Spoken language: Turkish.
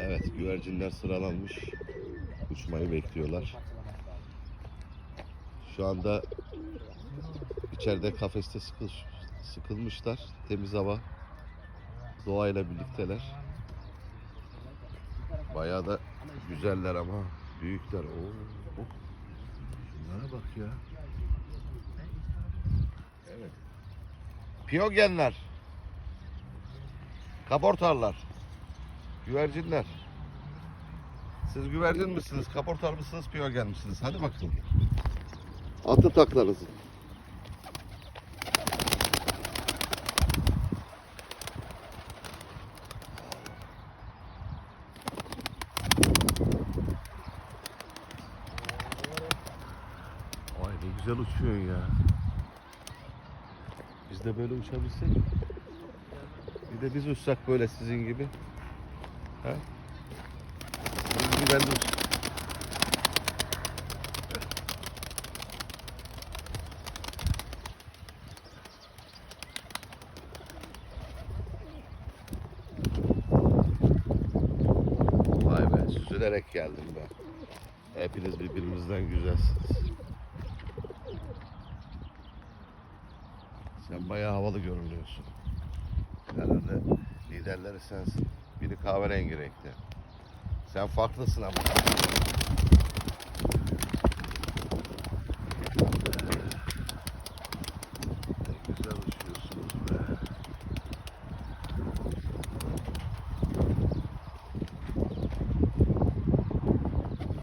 Evet güvercinler sıralanmış. Uçmayı bekliyorlar. Şu anda içeride kafeste sıkıl, sıkılmışlar. Temiz hava. Doğayla birlikteler. Bayağı da güzeller ama büyükler. Oo, oh. Şunlara bak ya. Evet. Piyogenler. Kaportarlar. Güvercinler. Siz güvercin misiniz? Kaportar mısınız? Piyogen misiniz? Hadi bakalım. Atı taklarınızı. Vay ne güzel uçuyorsun ya. Biz de böyle uçabilsek. Bir de biz uçsak böyle sizin gibi. De uç. Vay be süzülerek geldim ben. Hepiniz birbirinizden güzelsiniz. Sen bayağı havalı görünüyorsun. Herhalde liderleri sensin. Biri kahverengi renkte. Sen farklısın ama.